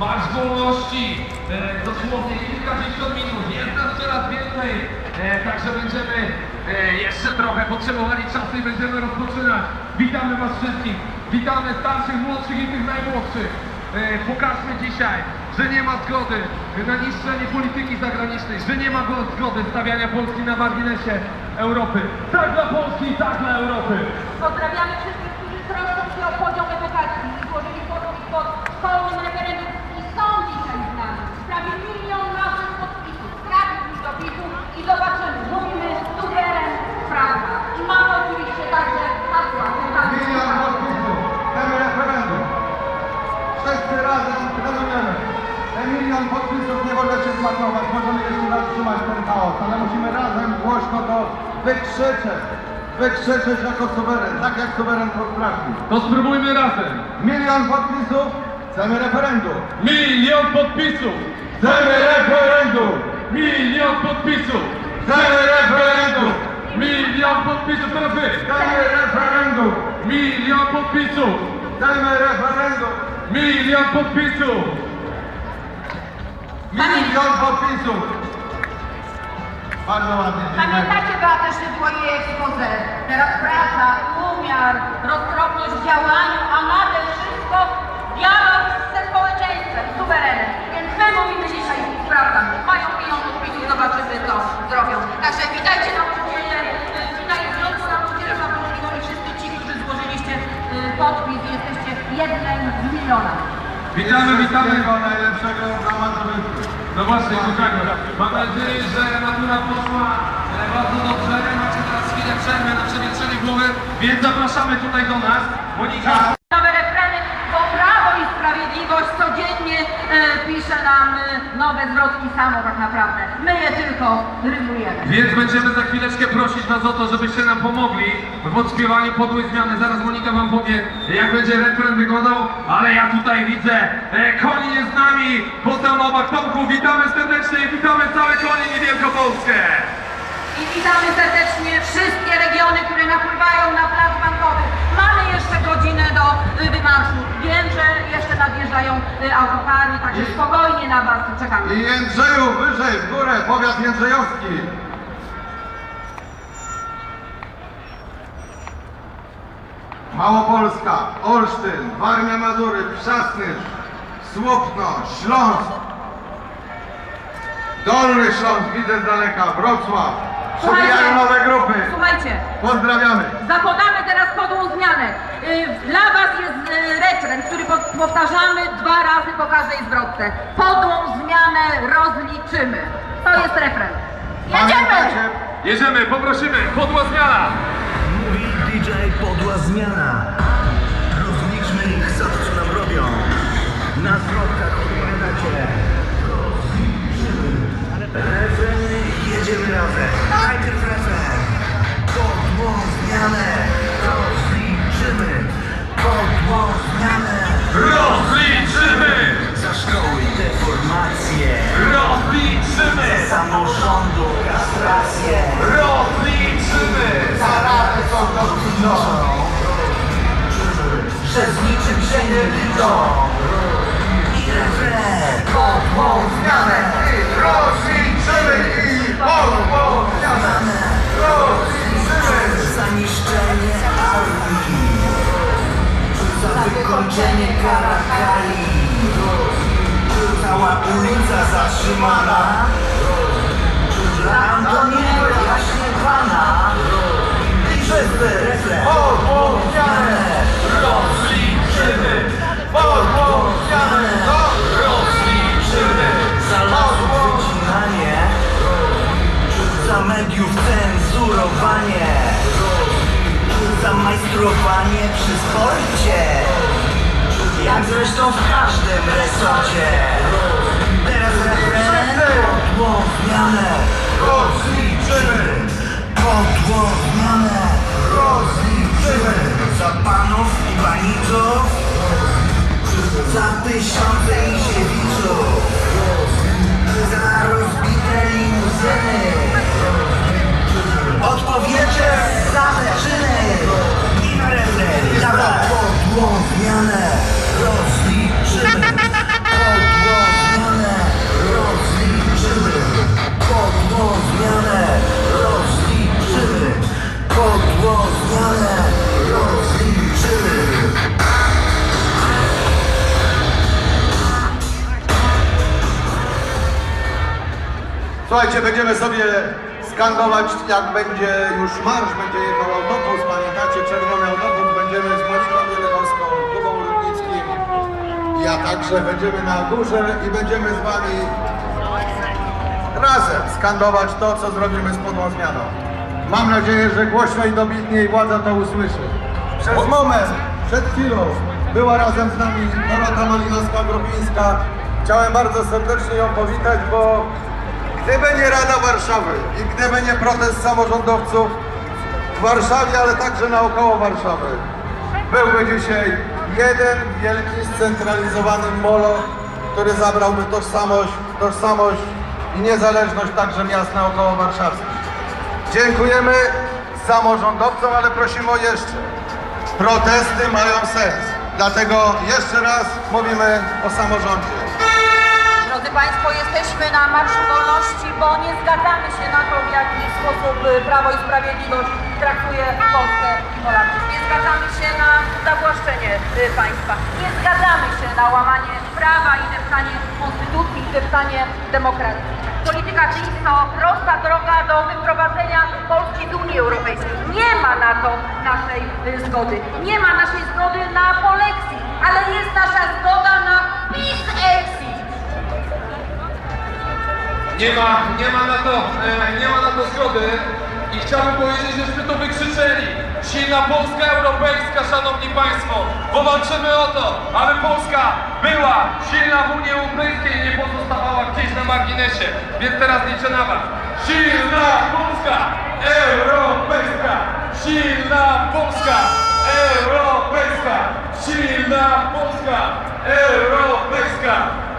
Marsz Wolności, e, dosłownie kilkadziesiąt minut, jest nas coraz więcej, e, także będziemy e, jeszcze trochę potrzebowali czasu i będziemy rozpoczynać. Witamy Was wszystkich, witamy starszych, młodszych i tych najmłodszych. E, pokażmy dzisiaj, że nie ma zgody na niszczenie polityki zagranicznej, że nie ma go- zgody stawiania Polski na marginesie Europy. Tak dla Polski, tak dla Europy. Pozdrawiamy wszystkich, którzy troszczą się o edukacji i złożyli podpis pod szkolnym referendum i są dzisiaj z nami. Prawie milion naszych podpisów. Sprawdźmy do PiSu i zobaczymy. Mówimy suweren, prawda. I mamy oczywiście także hasła. Milion podpisów, chcemy referendum. Wszyscy razem rozumiemy. Ten milion podpisów nie może się zmarnować. Możemy jeszcze zatrzymać ten chaos, ale musimy to wykrzyczeć. Wykrzyczeć jako suweren, tak jak suweren potrafi. To spróbujmy razem. Milion podpisów, chcemy referendum. Milion podpisów! Chcemy referendum! Milion podpisów! Chcemy referendum! Milion podpisów! Teraz wy! Chcemy referendum! Milion podpisów! Chcemy referendum! Milion podpisów! Milion podpisów! Bardzo ładnie. Pamiętacie Beatę Szydło i jej? Teraz praca, umiar, roztropność w działaniu, a nade wszystko dialog ze społeczeństwem, suwerenem. Więc my mówimy dzisiaj prawda. Mają milion podpisów, zobaczymy co zrobią. Także witajcie nauczyciele, y, drodzy nauczyciele Szapowskiego i wszyscy ci, którzy złożyliście y, podpis jesteście jednym z miliona. Witamy, witamy! Najlepszego właśnie, słuchajmy. Mam nadzieję, że natura poszła e, bardzo dobrze. Macie teraz chwilę przerwy na przewietrzenie głowy, więc zapraszamy tutaj do nas. Monika. Nowe refreny, bo Prawo i Sprawiedliwość codziennie e, pisze nam e, nowe zwrotki samo tak naprawdę. My je tylko rymujemy. Więc będziemy za chwileczkę prosić Was o to, żebyście nam pomogli w odśpiewaniu podłej zmiany. Zaraz Monika Wam powie, jak będzie refren wyglądał, ale ja tutaj widzę, e, Koni jest z nami, potem obok Tomku, witamy serdecznie i witamy całe Konin i Wielkopolskę. I witamy serdecznie wszystkie regiony, które napływają na plac bankowy. Mamy jeszcze godzinę do wymarszu. Y, autokary, także spokojnie na Was czekamy. I Jędrzeju, wyżej, w górę, powiat jędrzejowski. Małopolska, Olsztyn, Warmia Mazury, Przasnysz, Słupno, Śląsk, Dolny Śląsk, widzę z daleka, Wrocław. Przebijają nowe grupy. Słuchajcie, Pozdrawiamy. Zapodamy teraz podłą zmianę. Powtarzamy dwa razy po każdej zwrotce. Podłą zmianę rozliczymy. To jest refren. Jedziemy! Jedziemy, poprosimy, podła zmiana. Mówi DJ Podła Zmiana. Samorządu kastrację. Rozliczymy! Za radę sądowniczą. Że z niczym się nie liczą. I refren. Podłą zmianę. rozliczymy i Zmianę. rozliczymy. Za niszczenie armii. Za wykończenie Karakali. Cała ulica zatrzymana. Mediów cenzurowanie. Za majstrowanie przy sporcie. Jak zresztą w każdym resorcie Słuchajcie, będziemy sobie skandować, jak będzie już marsz, będzie jechał autobus, pamiętacie, czerwony autobus, będziemy z Moniką Wielechowską, Kubą Rudnickim, ja także będziemy na górze i będziemy z wami razem skandować to, co zrobimy z podłą zmianą. Mam nadzieję, że głośno i dobitnie i władza to usłyszy. Przez moment, przed chwilą, była razem z nami Dorota Malinowska-Grobińska. Chciałem bardzo serdecznie ją powitać, bo gdyby nie Rada Warszawy i gdyby nie protest samorządowców w Warszawie, ale także naokoło Warszawy, byłby dzisiaj jeden wielki scentralizowany molo, który zabrałby tożsamość, tożsamość i niezależność także miast naokoło warszawskich. Dziękujemy samorządowcom, ale prosimy o jeszcze. Protesty mają sens. Dlatego jeszcze raz mówimy o samorządzie. Drodzy Państwo, jesteśmy na Marszu Wolności, bo nie zgadzamy się na to, w jaki sposób y, Prawo i Sprawiedliwość traktuje Polskę i Polaków. Nie zgadzamy się na zawłaszczenie y, państwa. Nie zgadzamy się na łamanie prawa i deptanie konstytucji, i deptanie demokracji. Polityka PiS to prosta droga do wyprowadzenia Polski z Unii Europejskiej. Nie ma na to naszej y, zgody. Nie ma naszej zgody na polexit, ale jest nasza zgoda na PiS-exit. Nie ma, nie ma na to, e, nie ma na to zgody i chciałbym powiedzieć, żeśmy to wykrzyczeli. Silna Polska Europejska, Szanowni Państwo, bo walczymy o to, aby Polska była silna w Unii Europejskiej i nie pozostawała gdzieś na marginesie. Więc teraz liczę na Was. Silna Polska Europejska! Silna Polska Europejska! Silna Polska Europejska!